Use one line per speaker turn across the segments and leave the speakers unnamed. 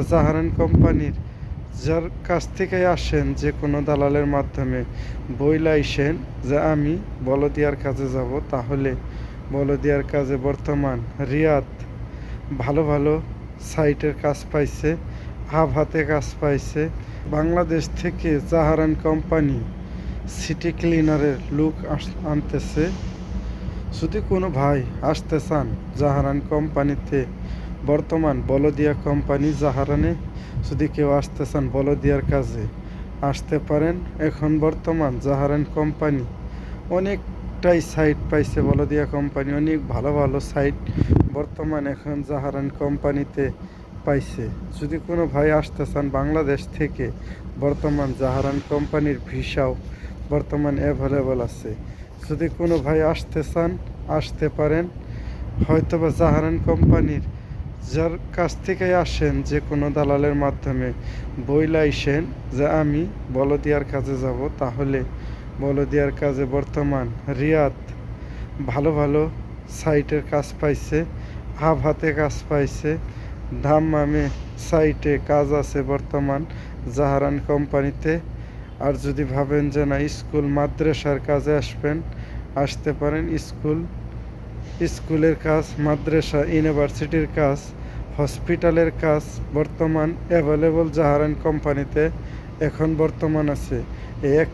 জাহারান কোম্পানির যার কাছ থেকে আসেন যে কোনো দালালের মাধ্যমে, বই লাইসেন যে আমি বলদিয়ার কাজে যাব, তাহলে বলদিয়ার কাজে বর্তমান রিয়াদ ভালো ভালো সাইটের কাজ পাইছে, হাব হাতে কাজ পাইছে। বাংলাদেশ থেকে জাহারান কোম্পানি সিটি ক্লিনারের লুক আনতেছে। যদি কোনো ভাই আসতে চান জাহারান কোম্পানিতে বর্তমান বলদিয়া কোম্পানি জাহারানে যদি কেউ আসতে চান বলদিয়ার কাজে, আসতে পারেন। এখন বর্তমান জাহারান কোম্পানি অনেকটাই সাইট পাইছে বলদিয়া কোম্পানি, অনেক ভালো ভালো সাইট বর্তমান এখন জাহারান কোম্পানিতে পাইছে। যদি কোনো ভাই আসতে চান বাংলাদেশ থেকে, বর্তমান জাহারান কোম্পানির ভিসাও বর্তমান অ্যাভেলেবল আছে। যদি কোনো ভাই আসতে চান, আসতে পারেন। হয়তোবা জাহারান কোম্পানির যার কাছ থেকে আসেন যে কোনো দালালের মাধ্যমে বই লাইসেন যে আমি বলদিয়ার কাজে যাব, তাহলে বলদিয়ার কাজে বর্তমান রিয়াদ ভালো ভালো সাইটের কাজ পাইছে, হাব হাতে কাজ পাইছে ধাম্মামে সাইটে কাজ আছে বর্তমান জাহারান কোম্পানিতে। আর যদি ভাবেন যে না, স্কুল মাদ্রাসার কাজে আসবেন, আসতে পারেন স্কুল স্কুলের কাজ, মাদ্রাসা, ইউনিভার্সিটির কাজ, হসপিটালের কাজ বর্তমান অ্যাভেলেবল জাহারান কোম্পানিতে এখন বর্তমান আছে। এক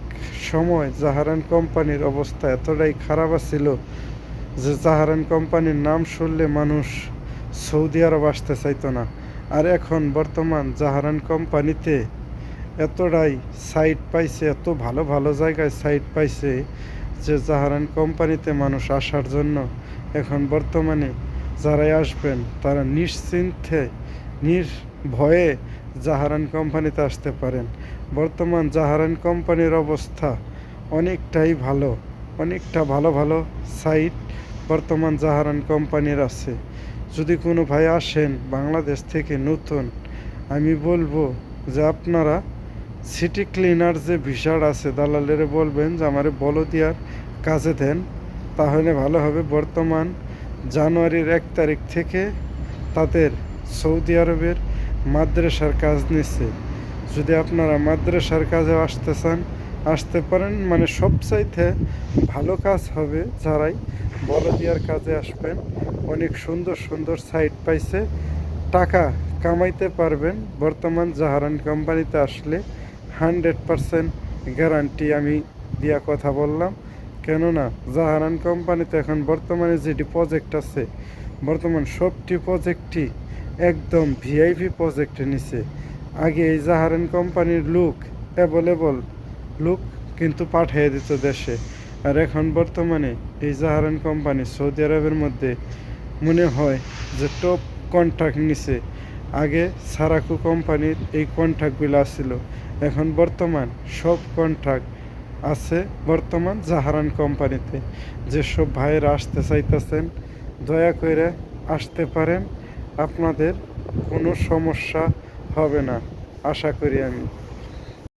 সময় জাহারান কোম্পানির অবস্থা এতটাই খারাপ ছিল যে জাহারান কোম্পানির নাম শুনলে মানুষ সৌদি আরব আসতে চাইতো না। আর এখন বর্তমান জাহারান কোম্পানিতে এতটাই সাইট পাইছে, এত ভালো ভালো জায়গায় সাইট পাইছে যে জাহারান কোম্পানিতে মানুষ আসার জন্য এখন বর্তমানে যারাই আসবেন, তারা নিশ্চিন্তে, নির্ভয়ে জাহারান কোম্পানিতে আসতে পারেন। বর্তমান জাহারান কোম্পানির অবস্থা অনেকটাই ভালো, অনেকটা ভালো ভালো সাইট বর্তমান জাহারান কোম্পানির আছে। যদি কোনো ভাই আসেন বাংলাদেশ থেকে নতুন, আমি বলব যে আপনারা সিটি ক্লিনার যে ভিসার আছে, দালালেরে বলবেন যে, আমারে বলদিয়ার কাজে দেন, তাহলে ভালো হবে। বর্তমান জানুয়ারির এক তারিখ থেকে তাদের সৌদি আরবের মাদ্রাসার কাজ নিচ্ছে। যদি আপনারা মাদ্রাসার কাজে আসতে চান, আসতে পারেন। মানে সবচাইতে ভালো কাজ হবে যারাই বলদিয়ার কাজে আসবেন, অনেক সুন্দর সুন্দর সাইট পাইছে। টাকা কামাইতে পারবেন। বর্তমান জাহারান কোম্পানিতে আসলে হান্ড্রেড পারসেন্ট গ্যারান্টি আমি দিয়া কথা বললাম। কেননা জাহারান কোম্পানিতে এখন বর্তমানে যে প্রজেক্ট আছে, বর্তমান সবটি প্রজেক্টই একদম ভিআইপি প্রজেক্টে নিছে। আগে এই জাহারান কোম্পানির লুক অ্যাভেলেবল লুক কিন্তু পাঠিয়ে দিত দেশে। আর এখন বর্তমানে এই জাহারান কোম্পানি সৌদি আরবের মধ্যে মনে হয় যে টপ কন্ট্রাক্ট নিছে। আগে সারাকু কোম্পানির এই কন্ট্রাক্টগুলো আসছিল এখন বর্তমান সব কন্ট্রাক্ট আছে, বর্তমান জাহারান কোম্পানিতে যেসব ভাইয়েরা আসতে চাইতেছেন, দয়া করে আসতে পারেন, আপনাদের কোনো সমস্যা হবে না, আশা করি আমি।